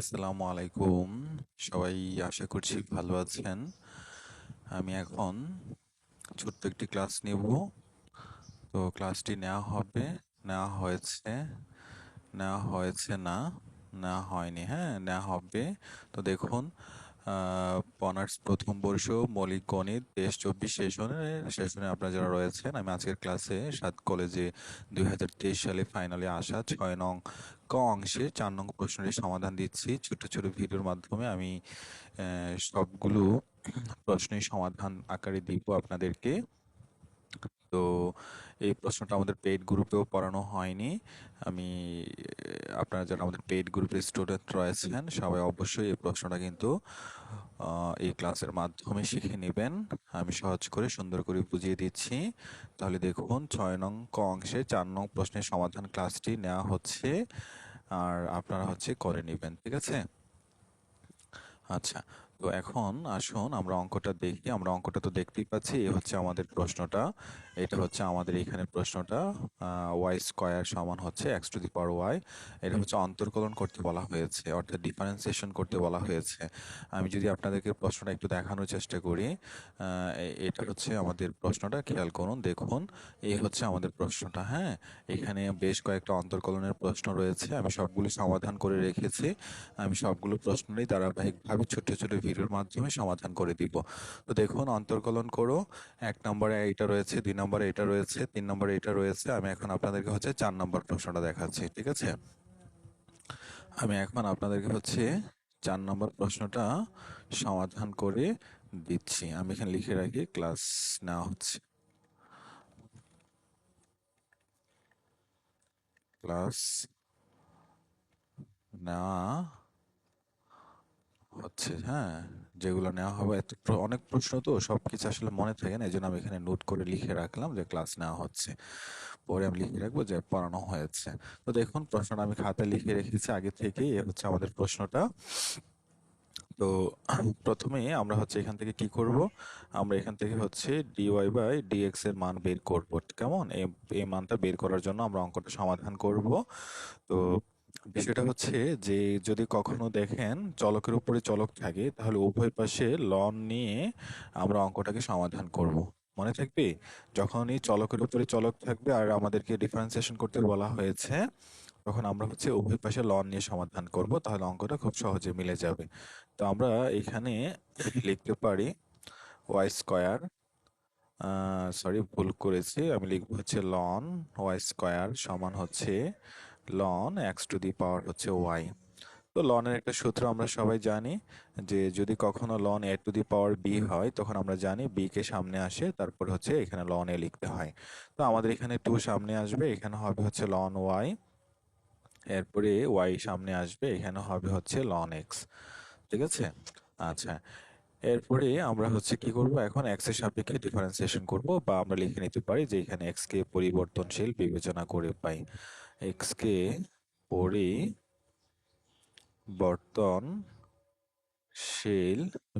আসসালামু আলাইকুম সবাই আশা করছি ভালো আছেন। আমি এখন ছোট্ট একটি ক্লাস নেব। তো ক্লাসটি নেওয়া হবে, নেওয়া হয়েছে নেওয়া হয়েছে না না হয়নি হ্যাঁ নেওয়া হবে। তো দেখুন অনার্স প্রথম বর্ষ, মৌলিক গণিত তেইশ চব্বিশ সেশনে সেশনে আপনারা যারা রয়েছেন, আমি আজকের ক্লাসে সাত কলেজে দুই হাজার তেইশ সালে ফাইনালে আসা, ছয় নং ক অংশে চার নং প্রশ্নের সমাধান দিচ্ছি। ছোট ছোট ভিডিওর মাধ্যমে আমি সবগুলো প্রশ্নের সমাধান আকারে দিব আপনাদেরকে। তো এই প্রশ্নটা আমাদের পেইড গ্রুপেও পড়ানো হয়নি। আমি, আপনারা যারা আমাদের পেইড গ্রুপের স্টুডেন্ট রয়েছেন, সবাই অবশ্যই এই প্রশ্নটা কিন্তু এই ক্লাসের মাধ্যমে শিখে নেবেন। আমি সহজ করে, সুন্দর করে বুঝিয়ে দিচ্ছি। তাহলে দেখুন, ছয় নং ক অংশে চার নং প্রশ্নের সমাধান ক্লাসটি নেওয়া হচ্ছে, আর আপনারা হচ্ছে করে নেবেন, ঠিক আছে? আচ্ছা তো এখন আসুন, আমরা অঙ্কটা দেখি। আমরা অঙ্কটা তো দেখতেই পাচ্ছি এ হচ্ছে আমাদের প্রশ্নটা। এটা হচ্ছে আমাদের এখানে প্রশ্নটা ওয়াই স্কয়ার সমান হচ্ছে X to the power Y এটা হচ্ছে অন্তর্কলন করতে বলা হয়েছে অর্থাৎ ডিফারেন্সিয়েশন করতে বলা হয়েছে। আমি যদি আপনাদেরকে প্রশ্নটা একটু দেখানোর চেষ্টা করি এটা হচ্ছে আমাদের প্রশ্নটা খেয়াল করুন দেখুন এই হচ্ছে আমাদের প্রশ্নটা হ্যাঁ? এখানে বেশ কয়েকটা অন্তর্কলনের প্রশ্ন রয়েছে আমি সবগুলো সমাধান করে রেখেছি আমি সবগুলো প্রশ্নেরই ধারাবাহিকভাবে ছোট ছোট ভিডিওর মাধ্যমে সমাধান করে দিব। তো দেখুন অন্তর্কলন করো এক নম্বরে এটা রয়েছে দুই নম্বরে এটা রয়েছে, তিন নম্বরে এটা রয়েছে, আমি এখন আপনাদেরকে হচ্ছে চার নম্বর প্রশ্নটা দেখাচ্ছি, ঠিক আছে? আমি এখন আপনাদেরকে হচ্ছে চার নম্বর প্রশ্নটা সমাধান করে দিচ্ছি, আমি এখানে লিখে রাখি, ক্লাস নেওয়া হচ্ছে। ক্লাস নেওয়া হচ্ছে হ্যাঁ যেগুলো নেওয়া হবে। এত অনেক প্রশ্ন তো, সব কিছু আসলে মনে থাকে না এই জন্য আমি এখানে নোট করে লিখে রাখলাম যে ক্লাস নেওয়া হচ্ছে। পরে আমি লিখে রাখব যে পড়ানো হয়েছে। তো দেখুন, প্রশ্নটা আমি খাতায় লিখে রেখেছি আগে থেকেই হচ্ছে আমাদের প্রশ্নটা। তো প্রথমে আমরা হচ্ছে এখান থেকে কি করব? আমরা এখান থেকে হচ্ছে ডিওয়াই বাই ডিএক্স এর মান বের করব। কেমন? এই মানটা বের করার জন্য আমরা অঙ্কটা সমাধান করব। তো বিষয়টা হচ্ছে যে যদি কখনো দেখেন চলকের উপরে চলক থাকে তাহলে উভয় পাশে লন নিয়ে আমরা অঙ্কটাকে সমাধান করব। মনে থাকবে? যখনই চলকের উপরে চলক থাকবে আর আমাদেরকে ডিফারেন্সিয়েশন করতে বলা হয়েছে তখন আমরা হচ্ছে উভয় পাশে লন নিয়ে সমাধান করব তাহলে অঙ্কটা খুব সহজে মিলে যাবে। তো আমরা এখানে লিখতে পারি ওয়াই স্কয়ার সরি ভুল করেছি। আমি লিখব হচ্ছে লন ওয়াই স্কয়ার সমান হচ্ছে ln x to the power হচ্ছে ওয়াই তো লনের একটা সূত্র আমরা সবাই জানি যে যদি কখনো ln a to the power b হয়, তখন আমরা জানি বি কে সামনে আসে, তারপর হচ্ছে এখানে লন এ লিখতে হয়। তো আমাদের এখানে টু সামনে আসবে, এখানে হবে হচ্ছে লন ওয়াই এরপরে ওয়াই সামনে আসবে, এখানে হবে হচ্ছে লন এক্স ঠিক আছে? আচ্ছা এরপরে আমরা হচ্ছে কি করব? এখন এক্সের সাপেক্ষে ডিফারেন্সিয়েশন করব, বা আমরা লিখে নিতে পারি যে এখানে এক্স কে পরিবর্তনশীল বিবেচনা করে পাই। এক্স কে পরিবর্তনশীল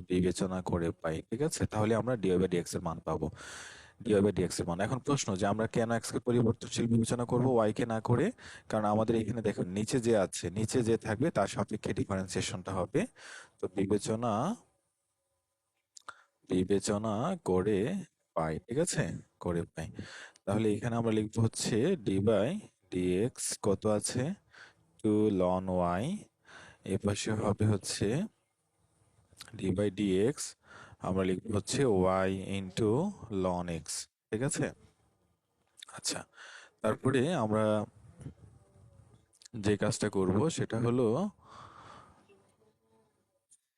বিবেচনা করে পাই ঠিক আছে? তাহলে আমরা ডিওয়াই বাই ডিএক্স এর মান পাবো। ডিওয়াই বাই ডিএক্স এর মান। এখন প্রশ্ন যে আমরা কেন এক্স কে পরিবর্তনশীল বিবেচনা করব ওয়াই কে না করে? কারণ আমাদের এখানে দেখুন নিচে যে আছে নিচে যে থাকবে তার সাপেক্ষে ডিফারেন্সিয়েশনটা হবে। তো বিবেচনা বিবেচনা করে পাই ঠিক আছে? করে পাই। তাহলে এখানে আমরা লিখব হচ্ছে ডি বাই ডিএক্স কত আছে? টু লন ওয়াই এ পাশে হবে হচ্ছে ডি বাই ডিএক্স আমরা লিখব হচ্ছে ওয়াই ইন্টু লন এক্স ঠিক আছে? আচ্ছা তারপরে আমরা যে কাজটা করব সেটা হলো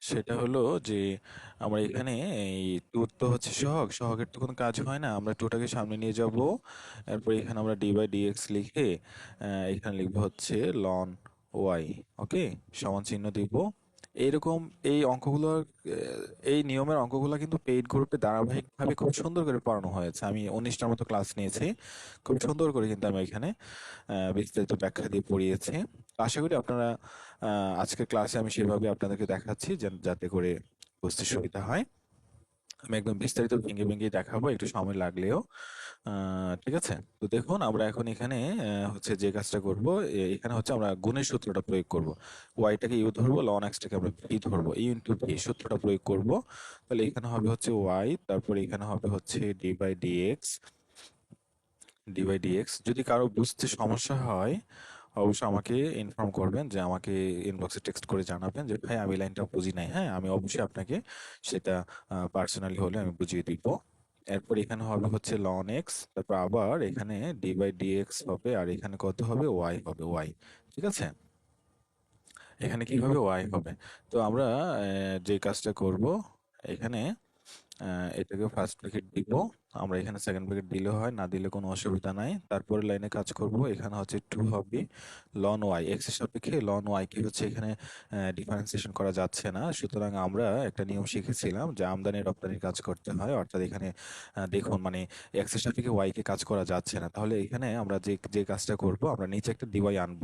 সেটা হলো যে আমরা এখানে এই ট্যুর তো হচ্ছে সহগ সহগের তো কোনো কাজ হয় না। আমরা টুটাকে সামনে নিয়ে যাব। এরপর এখানে আমরা ডি বাই ডিএক্স লিখে আহ, এখানে লিখব হচ্ছে লন ওয়াই ওকে সমান চিহ্ন দিব। এইরকম এই অঙ্কগুলো এই নিয়মের অঙ্কগুলো কিন্তু পেইড গ্রুপে ধারাবাহিকভাবে খুব সুন্দর করে পড়ানো হয়েছে। আমি উনিশটার মতো ক্লাস নিয়েছি। খুব সুন্দর করে কিন্তু আমি এখানে বিস্তারিত ব্যাখ্যা দিয়ে পড়িয়েছি। আশা করি আপনারা আজকের ক্লাসে আমি সেভাবে আপনাদেরকে দেখাচ্ছি যাতে করে বুঝতে সুবিধা হয়। আমি একদম বিস্তারিত ভেঙে ভেঙে দেখাবো, একটু সময় লাগলেও। ঠিক আছে? তো দেখুন, আমরা এখন এখানে হচ্ছে যে কাজটা করব এখানে হচ্ছে আমরা গুণের সূত্রটা প্রয়োগ করব। ওয়াইটাকে ইউ ধরবো লন এক্সটাকে আমরা ভি ধরবো। ইউ ইন্টু ভি সূত্রটা প্রয়োগ করব। তাহলে এখানে হবে হচ্ছে ওয়াই তারপরে এখানে হবে হচ্ছে D by D X D by D X যদি কারও বুঝতে সমস্যা হয়, অবশ্যই আমাকে ইনফর্ম করবেন যে আমাকে ইনবক্সে টেক্সট করে জানাবেন যে, ভাই, আমি লাইনটা বুঝি নাই। হ্যাঁ আমি অবশ্যই আপনাকে সেটা পার্সোনালি হলে আমি বুঝিয়ে দিব। এরপর এখানে হবে হচ্ছে লন এক্স তারপর আবার এখানে ডি বাই ডিএক্স হবে, আর এখানে কত হবে? ওয়াই হবে ওয়াই ঠিক আছে? এখানে কি হবে ওয়াই হবে? তো আমরা যে কাজটা করব, এখানে এটাকে ফার্স্ট ব্র্যাকেট দিব। আমরা এখানে সেকেন্ড ব্র্যাকেট দিলে হয়, না দিলে কোনো অসুবিধা নাই। তারপরে লাইনে কাজ করব, এখানে হচ্ছে টু হবে লন ওয়াই এক্সের সাপেক্ষে লন ওয়াই কি হচ্ছে এখানে ডিফারেন্সিয়েশন করা যাচ্ছে না। সুতরাং আমরা একটা নিয়ম শিখেছিলাম যে আমদানি রপ্তানির কাজ করতে হয়। অর্থাৎ এখানে দেখুন মানে এক্সের সাপেক্ষে ওয়াই কে কাজ করা যাচ্ছে না। তাহলে এখানে আমরা যে যে কাজটা করব, আমরা নিচে একটা ডিওয়াই আনব।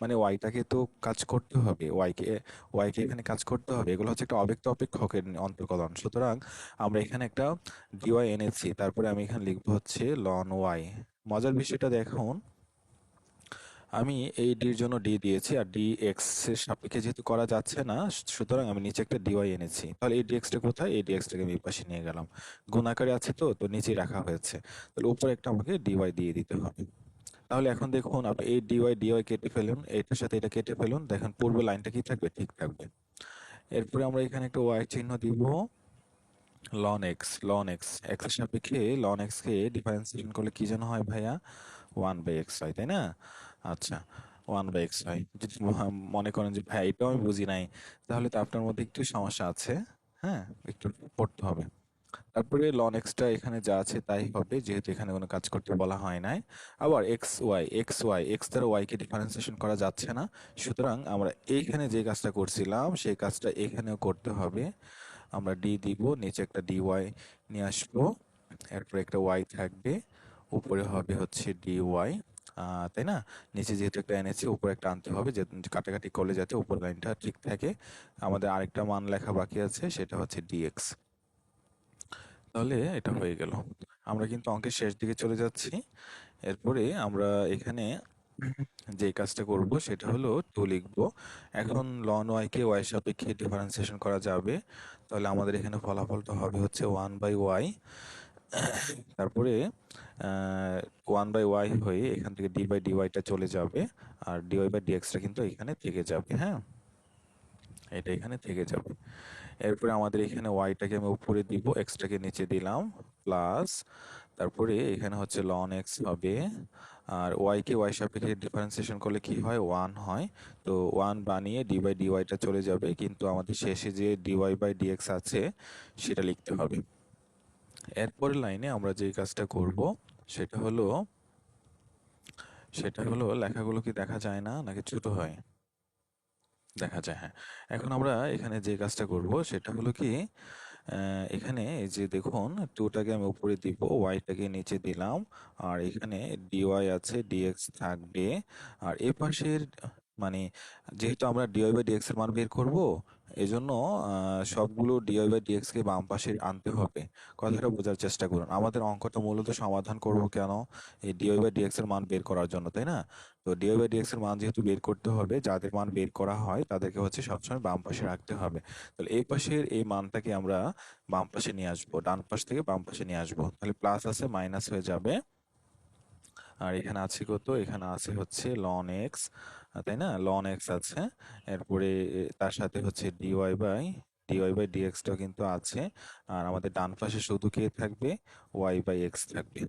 মানে ওয়াইটাকে তো কাজ করতে হবে ওয়াইকে ওয়াইকে এখানে কাজ করতে হবে। এগুলো হচ্ছে একটা অব্যক্ত অপেক্ষকের অন্তর্কলন সুতরাং আমরা এখানে একটা ডিওয়াই এনেছি তারপরে আমি এখানে লিখব হচ্ছে লন ওয়াই মজার বিষয়টা দেখুন, আমি এই ডির জন্য ডি দিয়েছি আর ডি এক্সের সাপেক্ষে যেহেতু করা যাচ্ছে না, সুতরাং আমি নিচে একটা ডিওয়াই এনেছি। তাহলে এই ডিএক্সটা কোথায়? এই ডিএক্সটাকে আমি পাশে নিয়ে গেলাম। গুণাকারে আছে তো তো নিচেই রাখা হয়েছে। তাহলে উপরে একটা আমাকে ডিওয়াই দিয়ে দিতে হবে। তাহলে এখন দেখুন, আপনি এই ডিওয়াই ডিওয়াই কেটে ফেলুন, এটার সাথে এটা কেটে ফেলুন, দেখেন পূর্বে লাইনটা কি থাকবে? ঠিক থাকবে। এরপরে আমরা এখানে একটা ওয়াই চিহ্ন দিব। লন এক্স লন এক্স এক্সের সাপেক্ষে লন এক্স কে ডিফারেন্সিয়েশন করলে কি যেন হয় ভাইয়া? ওয়ান বাই এক্স হয় তাই না? আচ্ছা ওয়ান বাই এক্স হয় যদি মনে করেন যে, ভাই এটাও আমি বুঝি নাই, তাহলে তো আপনার মধ্যে একটু সমস্যা আছে। হ্যাঁ একটু পড়তে হবে। তারপরে লন এক্সটা এখানে যা আছে তাই হবে, যেহেতু এখানে কোনো কাজ করতে বলা হয় নাই। আবার X Y X Y X দ্বারা ওয়াই কে ডিফারেন্সিয়েশন করা যাচ্ছে না। সুতরাং আমরা এইখানে যে কাজটা করছিলাম, সেই কাজটা এখানেও করতে হবে। আমরা ডি দিব, নিচে একটা ডি ওয়াই নিয়ে আসব। এরপরে একটা ওয়াই থাকবে, উপরে হবে হচ্ছে ডি ওয়াই তাই না? নিচে যেহেতু একটা এনেছি উপরে একটা আনতে হবে, যে কাটাকাটি করলে যাতে উপর লাইনটা ঠিক থাকে। আমাদের আরেকটা মান লেখা বাকি আছে, সেটা হচ্ছে ডিএক্স তাহলে এটা হয়ে গেল। আমরা কিন্তু অঙ্কের শেষ দিকে চলে যাচ্ছি। এরপরে আমরা এখানে যে কাজটা করব সেটা হলো টু লিখব। এখন লন ওয়াই কে ওয়াই সাপেক্ষে ডিফারেন্সিয়েশন করা যাবে। তাহলে আমাদের এখানে ফলাফলটা হবে হচ্ছে ওয়ান বাই ওয়াই তারপরে ওয়ান বাই ওয়াই হয়ে এখান থেকে ডি বাই ডিওয়াইটা চলে যাবে। আর ডিওয়াই বাই ডিএক্সটা কিন্তু এখানে থেকে যাবে হ্যাঁ? এটা এখানে থেকে যাবে। এরপরে আমাদের এখানে ওয়াইটাকে আমি উপরে দিব এক্সটাকে নিচে দিলাম প্লাস তারপরে এখানে হচ্ছে লন এক্স হবে। আর ওয়াই কে ওয়াই সাপেক্ষে ডিফারেন্সিয়েশন করলে কি হয়? ওয়ান হয়। তো ওয়ান বানিয়ে ডি বাই ডিওয়াইটা চলে যাবে। কিন্তু আমাদের শেষে যে ডিওয়াই বাই ডিএক্স আছে, সেটা লিখতে হবে। এরপরের লাইনে আমরা যে কাজটা করব, সেটা হলো সেটা হলো লেখাগুলো কি দেখা যায় না, নাকি ছোট হয়? দেখা যায় হ্যাঁ। এখন আমরা এখানে যে কাজটা করব, সেটা হলো কি এখানে যে দেখুন টুটাকে আমি উপরে দিব ওয়াইটাকে নিচে দিলাম, আর এখানে ডিওয়াই আছে ডিএক্স থাকবে। আর এ পাশের মানে যেহেতু আমরা ডিওয়াই বাই ডিএক্স এর মান বের করব এজন্য সবগুলো ডিওয়াই বাই ডিএক্স কে বাম পাশে আনতে হবে। কথাটা বোঝার চেষ্টা করুন। আমাদের অঙ্কটা মূলত সমাধান করব কেন? এই ডিওয়াই বাই ডিএক্স এর মান বের করার জন্য, তাই না? তো ডিওয়াই বাই ডিএক্স এর মান যেহেতু বের করতে হবে, যাদের মান বের করা হয় তাদেরকে হচ্ছে সবসময় বাম পাশে রাখতে হবে। তাহলে এই পাশের এই মানটাকে আমরা বাম পাশে নিয়ে আসব, ডান পাশ থেকে বাম পাশে নিয়ে আসব। তাহলে প্লাস আছে মাইনাস হয়ে যাবে আর এখানে আছে কত? এখানে আছে হচ্ছে লন এক্স তাই না? লন এক্স আছে। এরপরে তার সাথে হচ্ছে D Y by D Y by ডিএক্সটাও কিন্তু আছে। আর আমাদের ডান পাশে শুধু কে থাকবে? ওয়াই বাই এক্স থাকবে।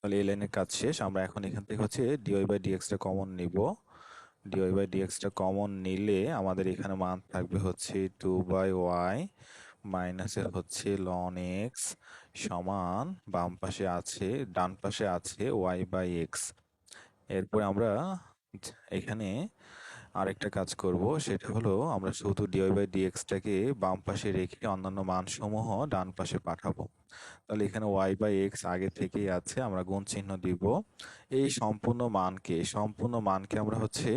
তাহলে এই লাইনের কাজ শেষ। আমরা এখন এখান থেকে হচ্ছে ডিওয়াই বাই ডিএক্সটা কমন নিব। ডিওয়াই বাই ডিএক্সটা কমন নিলে আমাদের এখানে মান থাকবে হচ্ছে টু বাই ওয়াই মাইনাসের হচ্ছে লন এক্স সমান বাম পাশে আছে, ডান পাশে আছে ওয়াই বাই এক্স এরপর আমরা এখানে আরেকটা কাজ করব, সেটা হলো আমরা শুধু ডিওয়াই বাই ডিএক্সটাকে বাম পাশে রেখে অন্যান্য মানসমূহ ডান পাশে পাঠাবো। তাহলে এখানে ওয়াই বাই এক্স আগে থেকেই আছে, আমরা গুণ চিহ্ন দিব। এই সম্পূর্ণ মানকে সম্পূর্ণ মানকে আমরা হচ্ছে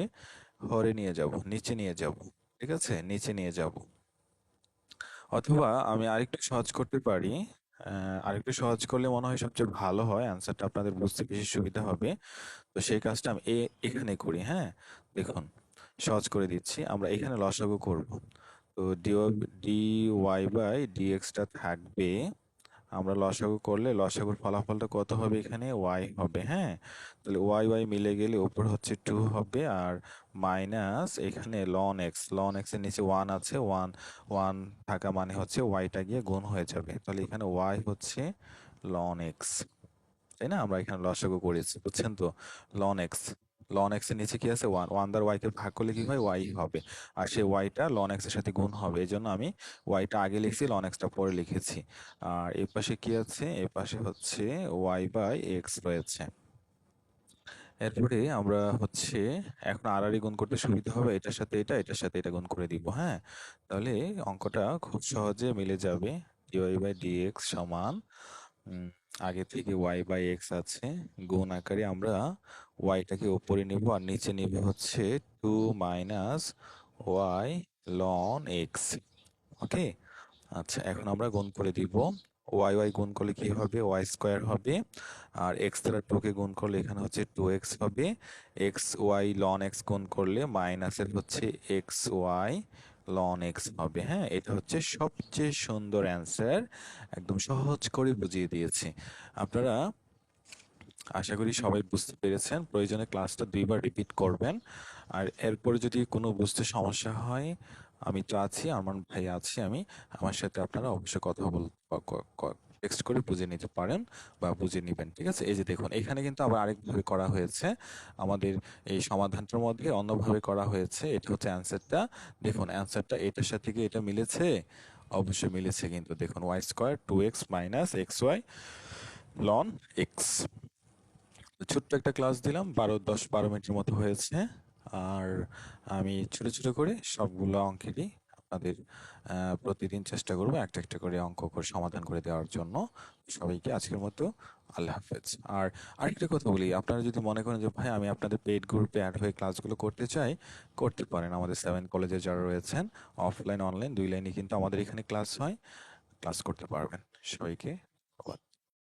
হরে নিয়ে যাব, নিচে নিয়ে যাব, ঠিক আছে? নিচে নিয়ে যাব। অথবা আমি আরেকটু সহজ করতে পারি আরেকটু সহজ করলে মনে হয় সবচেয়ে ভালো হয় অ্যান্সারটা আপনাদের বুঝতে বেশি সুবিধা হবে। তো সেই কাজটা আমি এখানে করি হ্যাঁ? দেখুন, সহজ করে দিচ্ছি, আমরা এখানে লসাগু করব। তো D D Y by D ডিএক্সটা থাকবে আমরা লসাগু করলে লসাগুর ফলাফলটা কত হবে এখানে? ওয়াই হবে হ্যাঁ? তাহলে ওয়াই ওয়াই মিলে গেলে উপর হচ্ছে টু হবে আর মাইনাস এখানে লন এক্স লন এক্সের নিচে ওয়ান আছে ওয়ান ওয়ান থাকা মানে হচ্ছে ওয়াইটা গিয়ে গুণ হয়ে যাবে। তাহলে এখানে ওয়াই হচ্ছে লন এক্স তাই না? আমরা এখানে লসাগু করেছি, বুঝছেন তো? লন এক্স লন এক্সের নিচে কি আছে? ওয়ান ওয়ান দ্বার ওয়াইকে ভাগ করলে কি হয়? ওয়াই হবে। আর সেই ওয়াইটা লন এক্সের সাথে গুণ হবে। এই জন্য আমি ওয়াইটা আগে লিখছি লন এক্সটা পরে লিখেছি। আর এ পাশে কি আছে? এ পাশে হচ্ছে ওয়াই বাই এক্স রয়েছে। এরপরে আমরা হচ্ছে এখন আড়াআড়ি গুণ করতে সুবিধা হবে। এটার সাথে এটা এটার সাথে এটা গুণ করে দিব হ্যাঁ? তাহলে অঙ্কটা খুব সহজে মিলে যাবে। ডিওয়াই বাই ডিএক্স সমান আগে থেকে ওয়াই বাই এক্স আছে গুণ আকারে আমরা ওয়াইটাকে ওপরে নিব আর নিচে নিব হচ্ছে টু মাইনাস ওয়াই লন এক্স ওকে আচ্ছা এখন আমরা গুণ করে দিব। ওয়াই ওয়াই গুণ করলে কি হবে? ওয়াই স্কোয়ার হবে। আর এক্স দ্বারা টুকে গুণ করলে এখানে হচ্ছে টু এক্স হবে। এক্স ওয়াই লন এক্স গুণ করলে মাইনাসের হচ্ছে এক্স ওয়াই লন এক্স হবে হ্যাঁ? এটা হচ্ছে সবচেয়ে সুন্দর অ্যান্সার একদম সহজ করে বুঝিয়ে দিয়েছি। আপনারা আশা করি সবাই বুঝতে পেরেছেন প্রয়োজনে ক্লাসটা দুইবার রিপিট করবেন। আর এরপরে যদি কোনো বুঝতে সমস্যা হয় আমি তো আছি আমার ভাই আছি আমি আমার সাথে আপনারা অবশ্যই কথা বল টেক্সট করে বুঝে নিতে পারেন বা বুঝে নেবেন, ঠিক আছে? এই যে দেখুন, এখানে কিন্তু আবার আরেকভাবে করা হয়েছে। আমাদের এই সমাধানটার মধ্যে অন্যভাবে করা হয়েছে, এটা হচ্ছে অ্যান্সারটা। দেখুন, অ্যান্সারটা এটার সাথে কি এটা মিলেছে? অবশ্যই মিলেছে কিন্তু। দেখুন, Y square two X minus X Y loan X. ছোট্ট একটা ক্লাস দিলাম, বারো, দশ, বারো মিনিটের মতো হয়েছে। আর আমি ছোট ছোট করে সবগুলো অঙ্কেরই আপনাদের প্রতিদিন চেষ্টা করব একটা একটা করে অঙ্ক করে, সমাধান করে দেওয়ার জন্য। সবাইকে আজকের মতো আল্লাহ হাফেজ। আর আরেকটা কথা বলি, আপনারা যদি মনে করেন যে, ভাই, আমি আপনাদের পেইড গ্রুপে অ্যাড হয়ে ক্লাসগুলো করতে চাই, করতে পারেন। আমাদের সেভেন কলেজে যারা রয়েছেন অফলাইন অনলাইন দুই লাইনে কিন্তু আমাদের এখানে ক্লাস হয়। ক্লাস করতে পারবেন। সবাইকে ধন্যবাদ।